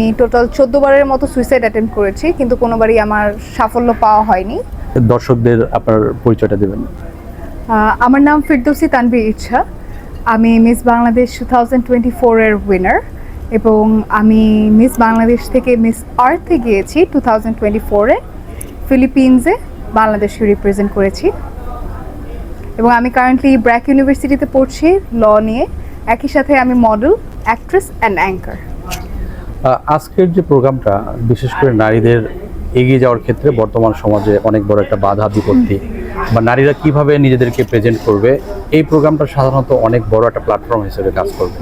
আমি টোটাল চোদ্দ বারের মতো সুইসাইড অ্যাটেম্প করেছি কিন্তু কোনোবারই আমার সাফল্য পাওয়া হয়নি। দর্শকদের আপনার পরিচয়টা দেবেন। আমার নাম ফিরদৌসি তানভীর ইচ্ছা। আমি miss Bangladesh two thousand twenty ফোরের উইনার এবং আমি মিস বাংলাদেশ থেকে মিস আর্থে গিয়েছি টু থাউজেন্ড টোয়েন্টি ফোরে ফিলিপিন্সে বাংলাদেশকে রিপ্রেজেন্ট করেছি। এবং আমি কারেন্টলি ব্র্যাক ইউনিভার্সিটিতে পড়ছি ল নিয়ে। একই সাথে আমি মডেল অ্যাক্ট্রেস অ্যান্ড অ্যাঙ্কার আজকের যে প্রোগ্রামটা, বিশেষ করে নারীদের এগিয়ে যাওয়ার ক্ষেত্রে বর্তমান সমাজে অনেক বড় একটা বাধা, বিপত্তি, বা নারীরা কীভাবে নিজেদেরকে প্রেজেন্ট করবে, এই প্রোগ্রামটা সাধারণত অনেক বড় একটা প্ল্যাটফর্ম হিসেবে কাজ করবে।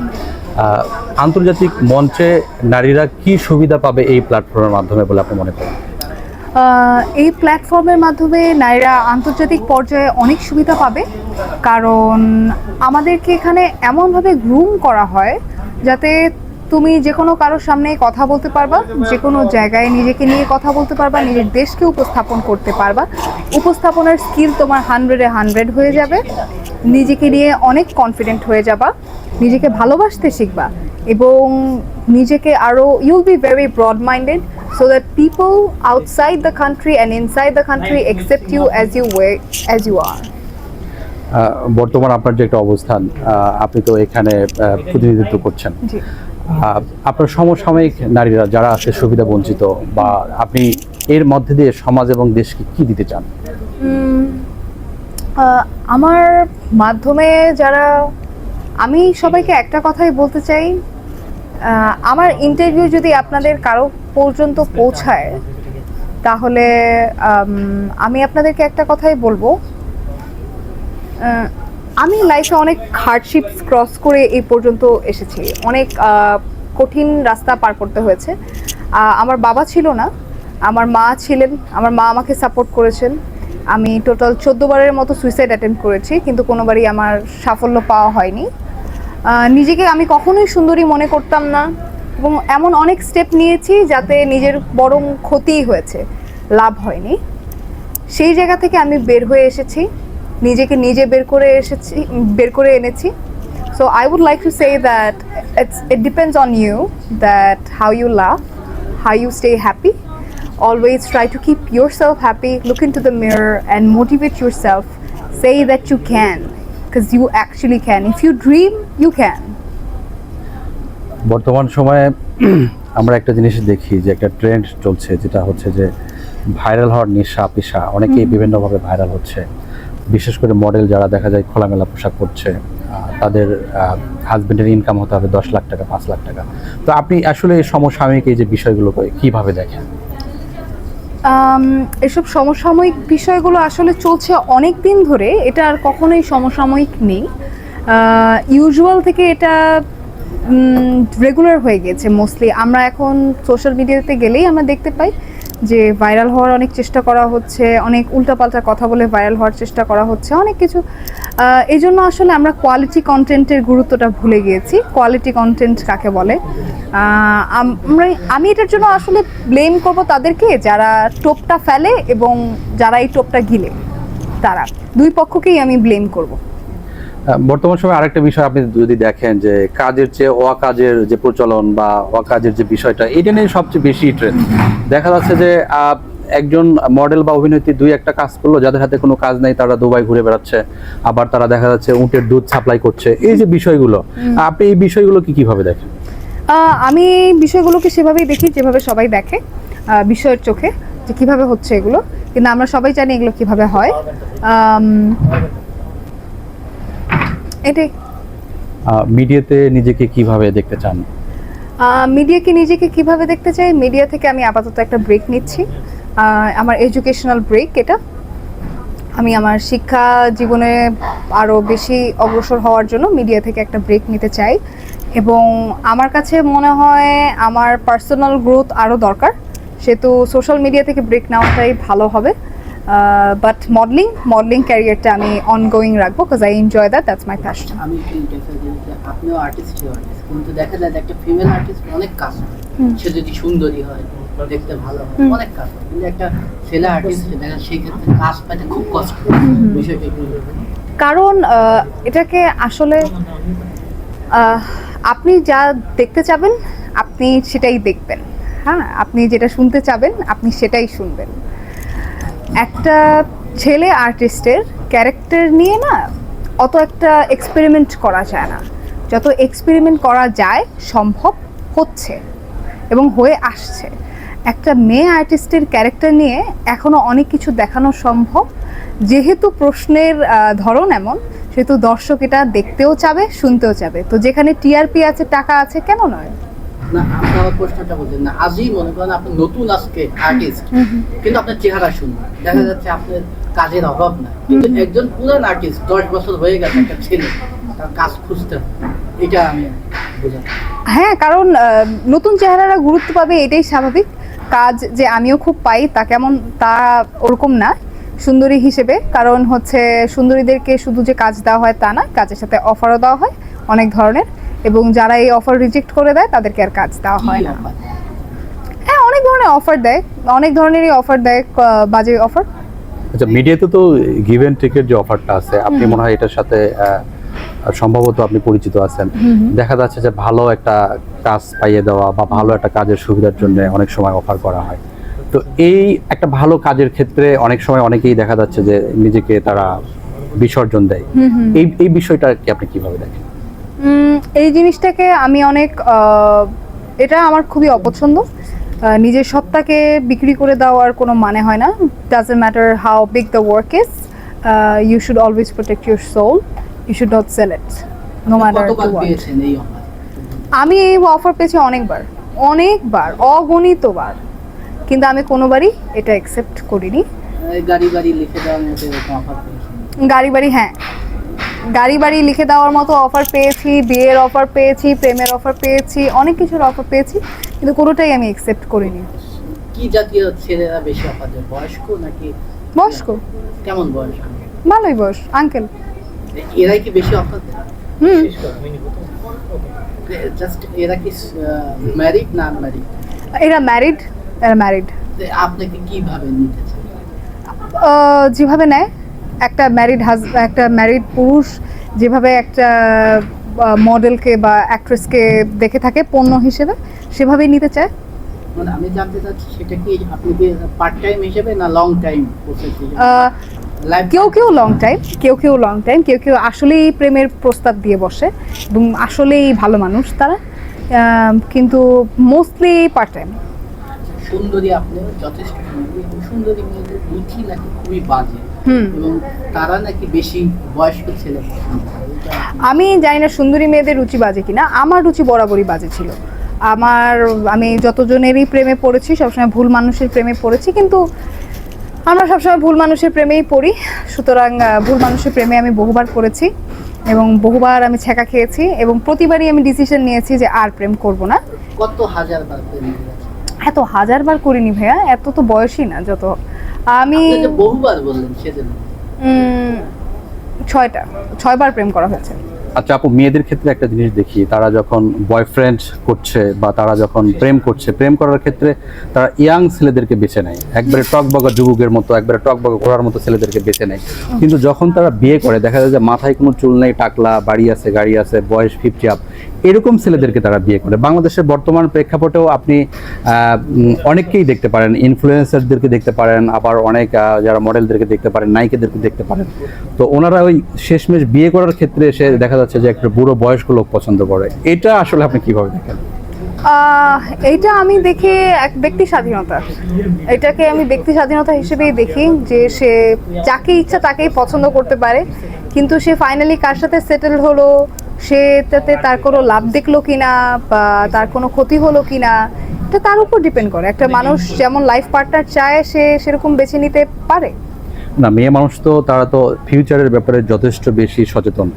আন্তর্জাতিক মঞ্চে নারীরা কি সুবিধা পাবে এই প্ল্যাটফর্মের মাধ্যমে বলে আপনি মনে করেন? এই প্ল্যাটফর্মের মাধ্যমে নারীরা আন্তর্জাতিক পর্যায়ে অনেক সুবিধা পাবে। কারণ আমাদেরকে এখানে এমনভাবে গ্রুম করা হয় যাতে তুমি যে কোনো কারোর সামনে কথা বলতে পারবা যে কোনো জায়গায় নিজেকে নিয়ে কথা বলতে পারবা নিজের দেশকে উপস্থাপন করতে পারবা। উপস্থাপনার স্কিল তোমার হান্ড্রেডে হান্ড্রেড হয়ে যাবে। নিজেকে নিয়ে অনেক কনফিডেন্ট হয়ে যাবা নিজেকে ভালোবাসতে শিখবা এবং নিজেকে আরও you'll be very broad minded so that people outside the country and inside the country accept you as you were as you are. Ah, বর্তমান আপনার যে একটা অবস্থান আপনি তো এখানে প্রতিনিধিত্ব করছেন। আপনার সমসাময়িক নারীরা যারা আছে সুবিধা বঞ্চিত বা আপনি এর মধ্যে দিয়ে সমাজ এবং দেশকে কি দিতে চান? আমার মাধ্যমে যারা, আমি সবাইকে একটা কথাই বলতে চাই আমার ইন্টারভিউ যদি আপনাদের কারও পর্যন্ত পৌঁছায়, তাহলে আমি আপনাদেরকে একটা কথাই বলব। আমি লাইফে অনেক হার্ডশিপস ক্রস করে এই পর্যন্ত এসেছি। অনেক কঠিন রাস্তা পার করতে হয়েছে। আমার বাবা ছিল না, আমার মা ছিলেন, আমার মা আমাকে সাপোর্ট করেছেন। আমি টোটাল চোদ্দ বারের মতো সুইসাইড অ্যাটেম্প করেছি, কিন্তু কোনোবারই আমার সাফল্য পাওয়া হয়নি। নিজেকে আমি কখনোই সুন্দরী মনে করতাম না এবং এমন অনেক স্টেপ নিয়েছি যাতে নিজের বরং ক্ষতিই হয়েছে, লাভ হয়নি। সেই জায়গা থেকে আমি বের হয়ে এসেছি। নিজেকে নিজে বের করে এসেছি বের করে এনেছি। So I would like to say that it's it depends on you that how you love how you stay happy always try to keep yourself happy look into the mirror and motivate yourself. Say that you can because you actually can if you dream you can বর্তমান সময়ে আমরা একটা জিনিস দেখি যে একটা trend চলছে যেটা হচ্ছে যে ভাইরাল হওয়ার নেশা পেশা অনেকেই বিভিন্নভাবে ভাইরাল হচ্ছে। বিশেষ করে মডেল যারা দেখা যায় খোলামেলা পোশাক আহ, তাদের হাজবেন্ডের ইনকাম হতে হবে দশ লাখ টাকা পাঁচ লাখ টাকা। তো আপনি আসলে সমসাময়িক এই যে বিষয়গুলো কীভাবে দেখেন? এসব সমসাময়িক বিষয়গুলো আসলে চলছে অনেক দিন ধরে এটা আর কখনোই সমসাময়িক নেই। ইউজুয়াল থেকে এটা রেগুলার হয়ে গেছে মোস্টলি আমরা এখন সোশ্যাল মিডিয়াতে গেলেই আমরা দেখতে পাই যে ভাইরাল হওয়ার অনেক চেষ্টা করা হচ্ছে, অনেক উল্টাপাল্টা কথা বলে ভাইরাল হওয়ার চেষ্টা করা হচ্ছে, অনেক কিছু। এই জন্য আসলে আমরা কোয়ালিটি কন্টেন্টের গুরুত্বটা ভুলে গিয়েছি। কোয়ালিটি কন্টেন্ট কাকে বলে? আমরা, আমি এটার জন্য আসলে ব্লেম করব তাদেরকে যারা টোপটা ফেলে এবং যারা এই টোপটা গিলে। তারা, দুই পক্ষকেই আমি ব্লেম করব। বর্তমান সময়ে আরেকটা বিষয় আপনি যদি দেখেন যে কাজের চেয়ে অকাজের যে প্রচলন বা অকাজের যে বিষয়টা এটা নিয়ে সবচেয়ে বেশি ট্রেন্ড দেখা যাচ্ছে যে একজন মডেল বা অভিনেত্রী দুই একটা কাজ করল যাদের হাতে কোনো কাজ নাই তারা দুবাই ঘুরে বেড়াচ্ছে। আবার তারা দেখা যাচ্ছে উটের দুধ সাপ্লাই করছে। এই যে বিষয়গুলো আপনি এই বিষয়গুলো কি কীভাবে দেখেন? আমি এই বিষয়গুলোকে সেভাবেই দেখি যেভাবে সবাই দেখে বিষয়ের চোখে যে কীভাবে হচ্ছে এগুলো। কিন্তু আমরা সবাই জানি এগুলো কীভাবে হয়। এটাই। মিডিয়াতে নিজেকে কীভাবে দেখতে চান? মিডিয়াকে নিজেকে কীভাবে দেখতে চাই? মিডিয়া থেকে আমি আপাতত একটা ব্রেক নিচ্ছি। আমার এডুকেশনাল ব্রেক এটা। আমি আমার শিক্ষা জীবনে আরও বেশি অগ্রসর হওয়ার জন্য মিডিয়া থেকে একটা ব্রেক নিতে চাই। এবং আমার কাছে মনে হয় আমার পার্সোনাল গ্রোথ আরও দরকার। সেহেতু সোশ্যাল মিডিয়া থেকে ব্রেক নেওয়াটাই ভালো হবে। বাট মডেলিং মডেলিং ক্যারিয়ারটা আমি অনগোয়িং রাখব because I enjoy that that's my passion আমি আপনিও আর্টিস্ট কিন্তু দেখা যায় একটা ফিমেল আর্টিস্ট অনেক কাজ সে যদি সুন্দরী হয় দেখতে ভালো হয় অনেক কাজ কিন্তু একটা ছেলে আর্টিস্ট দেখা সেই ক্ষেত্রে কাজ খুব কষ্ট। বিষয়টা কারণ এটাকে আসলে আপনি যা দেখতে চাবেন আপনি সেটাই দেখবেন। হ্যাঁ আপনি যেটা শুনতে চাবেন আপনি সেটাই শুনবেন। একটা ছেলে আর্টিস্টের ক্যারেক্টার নিয়ে না অত একটা এক্সপেরিমেন্ট করা যায় না। যত এক্সপেরিমেন্ট করা যায়, সম্ভব হচ্ছে এবং হয়ে আসছে। একটা মেয়ে আর্টিস্টের ক্যারেক্টার নিয়ে এখনও অনেক কিছু দেখানো সম্ভব। যেহেতু প্রশ্নের ধরন এমন, সেহেতু দর্শক এটা দেখতেও চাবে, শুনতেও চাবে। তো যেখানে টিআরপি আছে, টাকা আছে, কেন নয়? না আপনি প্রশ্নটা বলছেন না। আজই মনে করেন আপনি নতুন আজকে আর্টিস্ট কিন্তু আপনার চেহারা সুন্দর। দেখা যাচ্ছে আপনার কাজের অভাব না কিন্তু একজন পুরান আর্টিস্ট দশ বছর হয়ে গেছে একটা ছেলে তার কাজ খুঁজতে এটা আমি বোঝাতে হ্যাঁ কারণ নতুন চেহারারা গুরুত্ব পাবে এটাই স্বাভাবিক। কাজ যে আমিও খুব পাই তা কেমন তা ওরকম না সুন্দরী হিসেবে। কারণ হচ্ছে সুন্দরীদেরকে শুধু যে কাজ দেওয়া হয় তা না কাজের সাথে অফারও দেওয়া হয় অনেক ধরনের। এবং যারা এই অফার রিজেক্ট করে দেয় তাদেরকে আর কাজ দেওয়া হয় না। হ্যাঁ অনেক ধরনের অফার দেয়। অনেক ধরনেরই অফার দেয় ক- বাজে অফার আচ্ছা মিডিয়াতে তো গিভ অ্যান্ড টেকের যে অফারটা আছে আপনি মনে হয় এটার সাথে সম্ভবত আপনি পরিচিত আছেন। দেখা যাচ্ছে যে ভালো একটা কাজ পাইয়ে দেওয়া বা ভালো একটা কাজের সুবিধার জন্য অনেক সময় অফার করা হয়। তো এই একটা ভালো কাজের ক্ষেত্রে অনেক সময় অনেকেই দেখা যাচ্ছে যে নিজেকে তারা বিসর্জন দেয়। এই এই বিষয়টাকে আপনি কীভাবে দেখেন? এই জিনিসটাকে আমি অনেক এটা আমার খুবই অপছন্দ। নিজের সত্তাকে বিক্রি করে দেওয়ার কোনো মানে হয় না। Doesn't matter how big the work is you should always protect your soul you should not sell it no matter আমি এই অফার পেয়েছি অনেকবার অনেকবার অগণিতবার। কিন্তু আমি কোনোবারই এটা অ্যাকসেপ্ট করিনি। গাড়ি বাড়ি লিখে দেওয়ার মতো এরকম অফার পেয়েছেন? গাড়ি বাড়ি হ্যাঁ। গাড়ি বাড়ি লিখে দেওয়ার মতো অফার পেয়েছি বিয়ের অফার পেয়েছি প্রেমের অফার পেয়েছি অনেক কিছুর অফার পেয়েছি কিন্তু কোনোটাই আমি অ্যাকসেপ্ট করিনি। কি জাতীয় ছেলেরা বেশি অফার দেয়? বয়স্ক নাকি? বয়স্ক। কেমন বয়স্ক? ভালোই বয়স আঙ্কেল এরাই কি বেশি অফার দেয়? হুম। জাস্ট এরা কি ম্যারিড না আনম্যারিড এরা ম্যারিড এরা ম্যারিড আপনাকে কীভাবে নিতে যেভাবে নেয় একটা ম্যারিড হাজ একটা ম্যারিড পুরুষ যেভাবে একটা মডেলকে বা অ্যাক্ট্রেসকে দেখে থাকে পণ্য হিসেবে সেভাবেই নিতে চায়? মানে আমি জানতে চাচ্ছি সেটা কি আপনি কি পার্ট টাইম হিসেবে না লং টাইম কেউ কেউ লং টাইম কেউ কেউ লং টাইম কেউ কেউ আসলেই প্রেমের প্রস্তাব দিয়ে বসে এবং আসলেই ভালো মানুষ তারা। কিন্তু মোস্টলি পার্ট টাইম সুন্দরী আপনি যথেষ্ট সুন্দরী এবং সুন্দরী মেয়েদের রুচি নাকি খুবই বাজে এবং তারা নাকি বেশি বয়স্ক ছেলে আমি জানি না সুন্দরী মেয়েদের রুচি বাজে কিনা আমার রুচি বরাবরই বাজে ছিল। আমার আমি যতজনেরই প্রেমে পড়েছি সবসময় ভুল মানুষের প্রেমে পড়েছি কিন্তু আমরা সবসময় ভুল মানুষের প্রেমেই পড়ি। সুতরাং ভুল মানুষের প্রেমে আমি বহুবার পড়েছি এবং বহুবার আমি ছেঁকা খেয়েছি এবং প্রতিবারই আমি ডিসিশন নিয়েছি যে আর প্রেম করব না। কত হাজার বার প্রেম এত হাজারবার করিনি ভাইয়া এত তো বয়সই না যত। আমি বহুবার বললেন সেজন্য। ছয়টা ছয়বার প্রেম করা হয়েছে। আচ্ছা আপু মেয়েদের ক্ষেত্রে একটা জিনিস দেখি তারা যখন বয়ফ্রেন্ড করছে বা তারা যখন প্রেম করছে প্রেম করার ক্ষেত্রে তারা ইয়াং ছেলেদেরকে বেছে নেয়। একবারে টকবগা যুবকের মতো একবারে টকবগা ঘোড়ার মতো ছেলেদেরকে বেছে নেয়। কিন্তু যখন তারা বিয়ে করে দেখা যায় যে মাথায় কোনো চুল নেই টাকলা বাড়ি আছে গাড়ি আছে বয়স ফিফটি আপ এরকম ছেলেদেরকে তারা বিয়ে করে। বাংলাদেশের বর্তমান প্রেক্ষাপটেও আপনি অনেককেই দেখতে পারেন। ইনফ্লুয়েন্সারদেরকে দেখতে পারেন, আবার অনেক যারা মডেলদেরকে দেখতে পারেন নায়িকাদেরকে দেখতে পারেন। তো ওনারা ওই শেষমেশ বিয়ে করার ক্ষেত্রে এসে দেখা যাচ্ছে যে একটা বুড়ো বয়স্ক লোক পছন্দ করে। এটা আসলে আপনি কীভাবে দেখেন? এইটা আমি দেখি এক ব্যক্তি স্বাধীনতা। এটাকে আমি ব্যক্তি স্বাধীনতা হিসেবেই দেখি যে সে যাকে ইচ্ছা তাকেই পছন্দ করতে পারে। কিন্তু সে ফাইনালি কার সাথে সেটেল হলো? সে তাতে তার কোনো লাভ দেখল কিনা বা তার কোনো ক্ষতি হলো কিনা এটা তার উপর ডিপেন্ড করে। একটা মানুষ যেমন লাইফ পার্টনার চায় সে সেরকম বেছে নিতে পারে। না মেয়ে মানুষ তো তারা তো ফিউচারের ব্যাপারে যথেষ্ট বেশি সচেতন।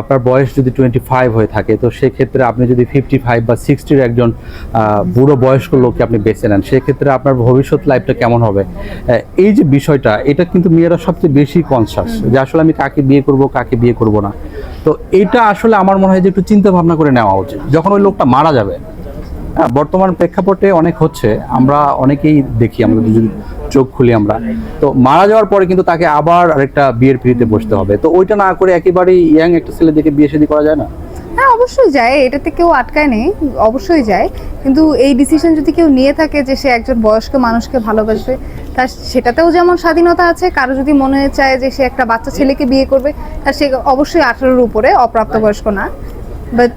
আপনার বয়স যদি টোয়েন্টি ফাইভ হয়ে থাকে তো সেক্ষেত্রে আপনি যদি ফিফটি ফাইভ বা সিক্সটির একজন বুড়ো বয়স্ক লোককে আপনি বেছে নেন সেক্ষেত্রে আপনার ভবিষ্যৎ লাইফটা কেমন হবে? এই যে বিষয়টা এটা কিন্তু মেয়েরা সবচেয়ে বেশি কনসাস যে আসলে আমি কাকে বিয়ে করব কাকে বিয়ে করব না। তো এটা আসলে আমার মনে হয় যে একটু চিন্তা ভাবনা করে নেওয়া উচিত। যখন ওই লোকটা মারা যাবে বর্তমান প্রেক্ষাপটে অনেক হচ্ছে, আমরা অনেকেই দেখি, আমরা দুজন চোখ খুলি আমরা। তো মারা যাওয়ার পরে কিন্তু তাকে আবার আরেকটা বিয়ের পিড়িতে বসতে হবে। তো ওইটা না করে একেবারেই ইয়াং একটা ছেলে দেখে বিয়ে শাদী করা যায় না? হ্যাঁ অবশ্যই যায়, এটাতে কেউ আটকায় নেই, অবশ্যই যায়। কিন্তু এই ডিসিশন যদি কেউ নিয়ে থাকে যে সে একজন বয়স্ক মানুষকে ভালোবাসবে, তার সেটাতেও যেমন স্বাধীনতা আছে, কারও যদি মনে চায় যে সে একটা বাচ্চা ছেলেকে বিয়ে করবে, তার সে অবশ্যই আঠারোর উপরে অপ্রাপ্তবয়স্ক না। বাট